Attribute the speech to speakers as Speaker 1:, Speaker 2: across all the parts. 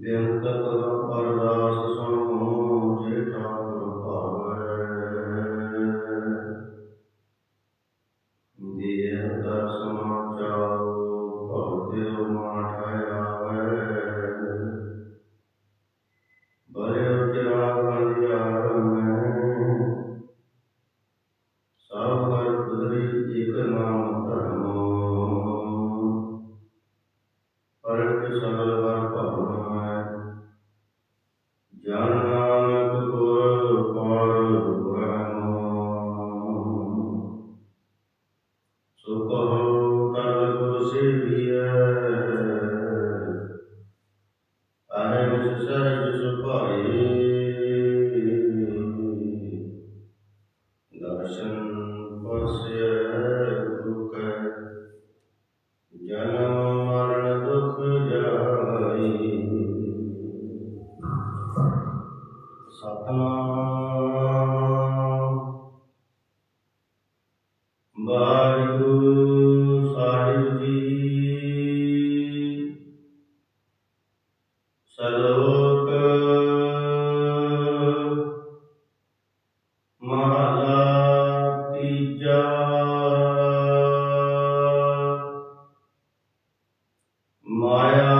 Speaker 1: దేవునితో ਮਾਇਆ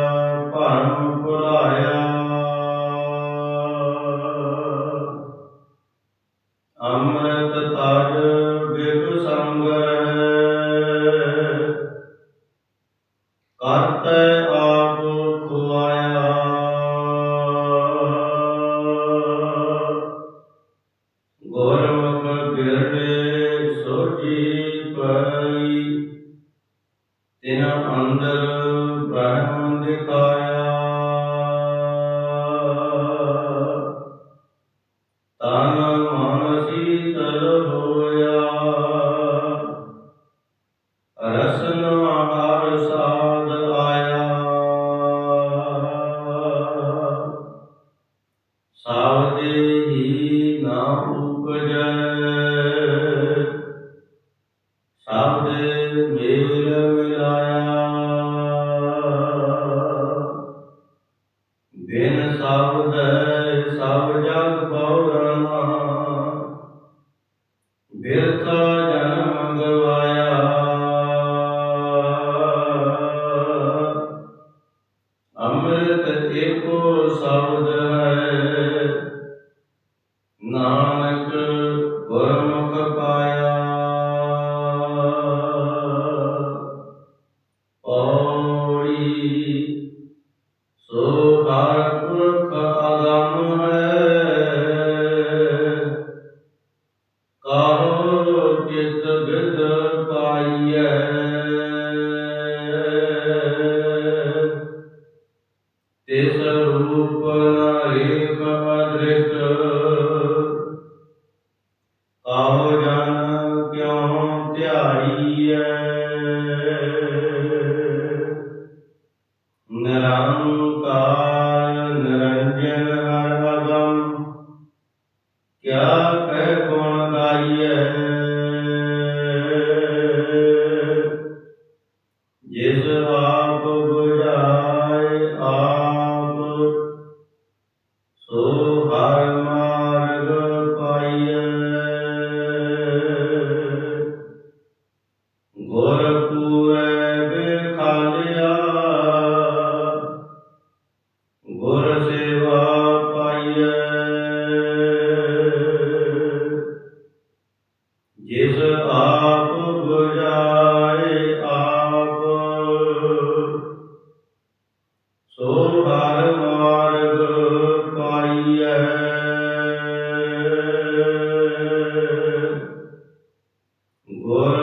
Speaker 1: ਕਰਤ ਆਪ ਖੁਆਇਆ ਗੁਰਮੁਖ ਗਿਰਨੇ ਸੋਜੀ ਪਾਈ ਤਿਨ ਅੰਦਰ ਬ੍ਰਹਮ ਦਿਖਾਇਆ। 哎呀。ਆਪ ਬੁਝਾਏ ਆਪ। ਸੋ ਹਰ ਗੁਰ